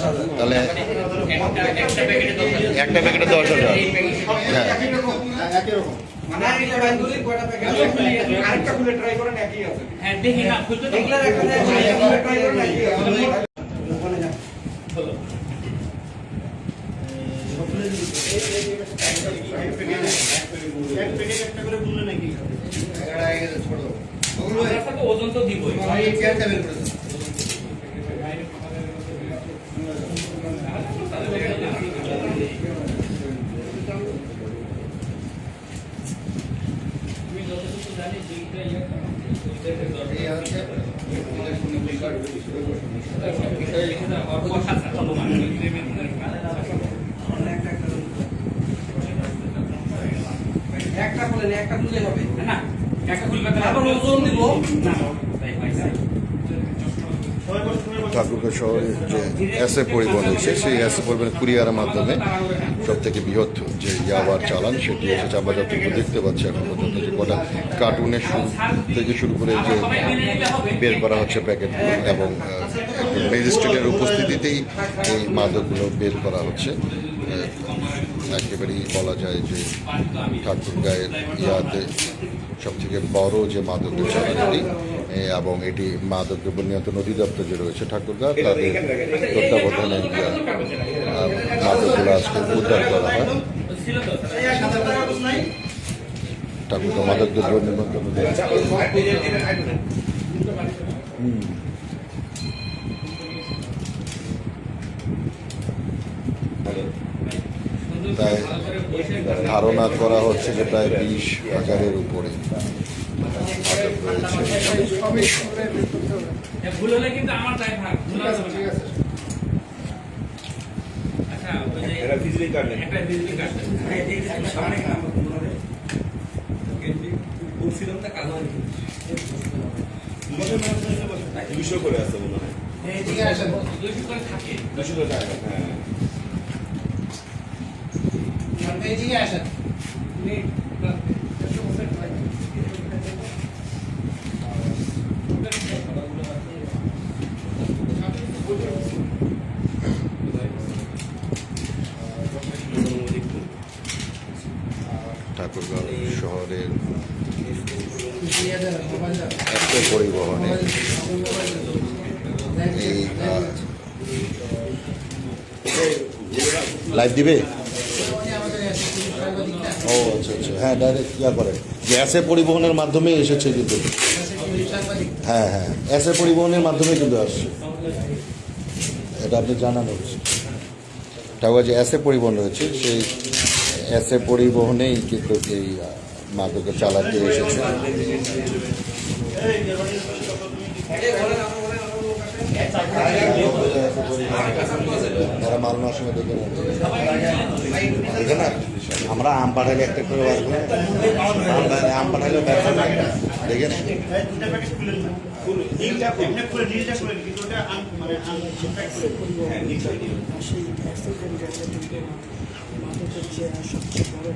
তাহলে একটা প্যাকেটে দশ হাজার। হ্যাঁ। একই রকম। মানে আরেকটা বাইর করি, কয়টা প্যাকেট আরেকটা খুলে ট্রাই করেন একই আছে হ্যাঁ দেখি না খুলতে তো এগুলার এখানে আরেকটা খুলে try করেন, একই আছে। ওখানে যান। আমরা তো ওজন তো দিবই আমি যতটুকু জানি দুইটা ইয়ে একটা খুলেন, একটা খুলে হবে। না একটা খুলবে তারপর ওজন দিব। না ঠাকুরগাঁও শহরের যে অ্যাসে পরিবহন হয়েছে সেই অ্যাসে পরিবহনের কুরিয়ারের মাধ্যমে সব থেকে বৃহৎ যে ইয়াবার চালান, সেটি এসেছে আমরা যতটুকু দেখতে পাচ্ছি এখন পর্যন্ত যে কটা কার্টুনের শুরু থেকে শুরু করে যে বের করা হচ্ছে প্যাকেটগুলো এবং ম্যাজিস্ট্রেটের উপস্থিতিতেই এই মাদকগুলো বের করা হচ্ছে। একেবারেই বলা যায় যে ঠাকুরগাঁয়ের ইয়াতে সবথেকে বড় যে মাদকের এ, এবং এটি মাদক দ্রব্য নিয়ন্ত্রণ অধিদপ্তর যে রয়েছে ঠাকুরগাঁ তাদের তত্ত্বাবধানে মাদকগুলো আজকে উদ্ধার করা হয়। ঠাকুরগাঁ মাদক দ্রব্য নিয়ন্ত্রণ তাই ধারণা করা হচ্ছে যে প্রায় বিশ হাজারের উপরে না। আচ্ছা ওই যে এটা ভিজিটিং কার্ড নেই একটা বিজলি কার্ড দুশো করে আছে মনে হয়। দুইশো করে থাকে। দুশো করে টাকা হ্যাঁ। ঠাকুরগাঁও শহরের একটা পরিবহনে লাইভ দিবে? ও আচ্ছা আচ্ছা। হ্যাঁ ডাইরেক্ট ইয়া করে। গ্যাসে পরিবহনের মাধ্যমে এসেছে কিন্তু। হ্যাঁ হ্যাঁ। গ্যাসে পরিবহনের মাধ্যমে কিন্তু আসছে। এটা আপনি জানান হচ্ছে যে এসে পরিবহন রয়েছে সেই এসে পরিবহনেই কিন্তু এই আহ, মাদকের চালাতে এসেছে। এরা মাল নেওয়ার সময় দেখে। দেখে না? আমরা আম পাঠাইলে একটা করে বাসবো আম পাঠাইলে ব্যবসা দেখে না সেই মাদকের যে সবচেয়ে বড়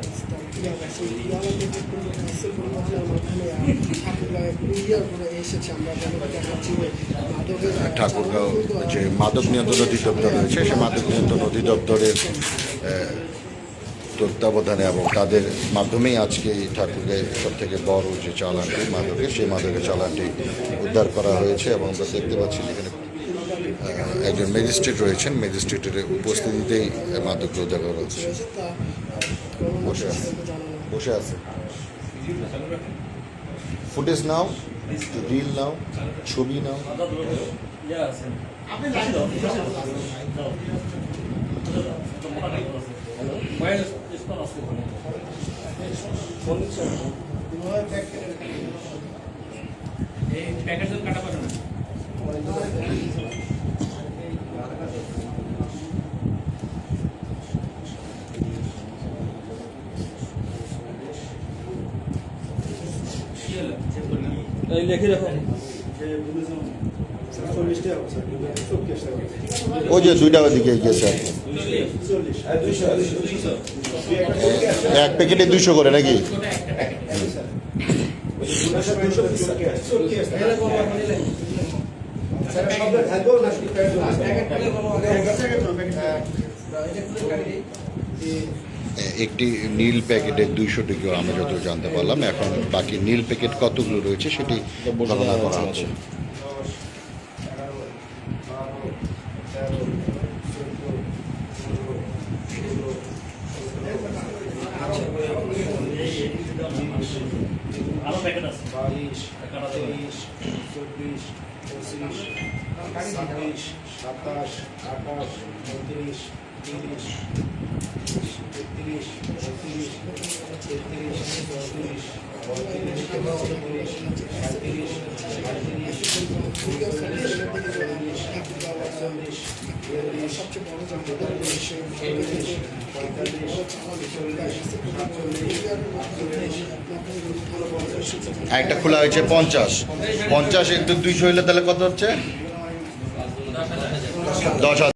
মাধ্যমে ঠাকুরগাঁও যে মাদক নিয়ন্ত্রণ অধিদপ্তর রয়েছে সে মাদক নিয়ন্ত্রণ অধিদপ্তরের তত্ত্বাবধানে এবং তাদের মাধ্যমেই আজকে এই ঠাকুরগাঁয়ের সব থেকে বড় যে চালানটি মাদকের সেই মাদকের চালানটি উদ্ধার করা হয়েছে এবং আমরা দেখতে পাচ্ছি আহ, একজন ম্যাজিস্ট্রেট রয়েছেন, ম্যাজিস্ট্রেটের উপস্থিতিতেই উদ্ধার করা হচ্ছে। বসে আছে। বসে আছে। ফুটেজ নাও, রিল নাও, ছবি নাও। এই প্যাকেট কাটা পাবে না করে নিই। ওই যে দুইটা দিকে গেছে। এক প্যাকেটে দুইশো করে নাকি এলে। একটি নীল প্যাকেটের দুইশো টিকিও আমরা যত জানতে পারলাম এখন বাকি নীল প্যাকেট কতগুলো রয়েছে সেটি গণনা করা হচ্ছে। আরও প্যাকেট আছে। বাইশ তেইশ চব্বিশ পঁচিশ ছাব্বিশ সাতাশ আঠাশ উনত্রিশ একটা খোলা হয়েছে পঞ্চাশ। পঞ্চাশ একটু দুইশো হইলে তাহলে কত হচ্ছে? দশ